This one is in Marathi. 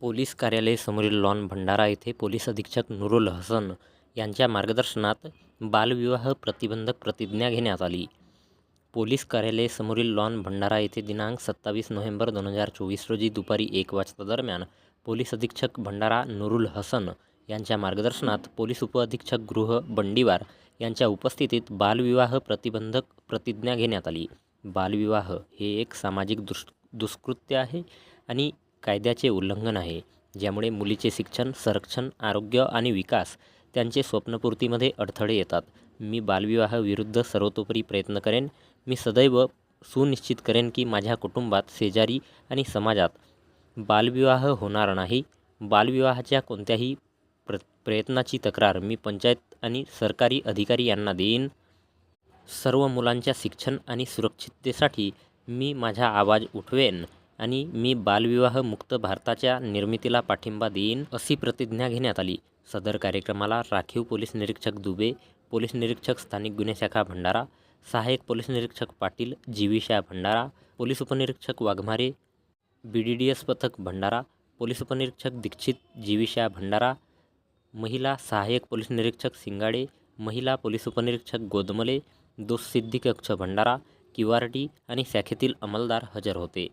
पोलीस कार्यालय समोरील लॉन भंडारा येथे पोलीस अधीक्षक नुरुल हसन यांच्या मार्गदर्शनात बालविवाह प्रतिबंधक प्रतिज्ञा घेण्यात आली. पोलीस कार्यालय समोरील लॉन भंडारा येथे दिनांक सत्तावीस नोव्हेंबर दोन हजार चोवीस रोजी दुपारी एक वाजता दरम्यान पोलीस अधीक्षक भंडारा नुरुल हसन यांच्या मार्गदर्शनात पोलीस उपअधीक्षक गृह बंडीवार यांच्या उपस्थितीत बालविवाह प्रतिबंधक प्रतिज्ञा घेण्यात आली. बालविवाह हे एक सामाजिक दुष दुष्कृत्य आहे आणि कायद्याचे उल्लंघन आहे ज्यामुळे मुलीचे शिक्षण संरक्षण आरोग्य आणि विकास त्यांचे स्वप्नपूर्तीमध्ये अडथळे येतात. मी बालविवाहाविरुद्ध सर्वतोपरी प्रयत्न करेन. मी सदैव सुनिश्चित करेन की माझ्या कुटुंबात शेजारी आणि समाजात बालविवाह होणार नाही. बालविवाहाच्या कोणत्याही प्र प्रयत्नाची तक्रार मी पंचायत आणि सरकारी अधिकारी यांना देईन. सर्व मुलांच्या शिक्षण आणि सुरक्षिततेसाठी मी माझा आवाज उठवेन. आणि मी बालविवाह मुक्त भारताच्या निर्मितीला पाठिंबा देईन अशी प्रतिज्ञा घेण्यात आली. सदर कार्यक्रमाला राखीव पोलीस निरीक्षक दुबे पोलीस निरीक्षक स्थानिक गुन्हे शाखा भंडारा सहाय्यक पोलीस निरीक्षक पाटील जीविशा भंडारा पोलीस उपनिरीक्षक Waghmare B D D S पथक भंडारा पोलीस उपनिरीक्षक दीक्षित जीविशा भंडारा महिला सहाय्यक पोलीस निरीक्षक सिंगाडे महिला पोलीस उपनिरीक्षक गोदमले दोष सिद्धी कक्ष भंडारा किवारटी आणि शाखेतील अंमलदार हजर होते.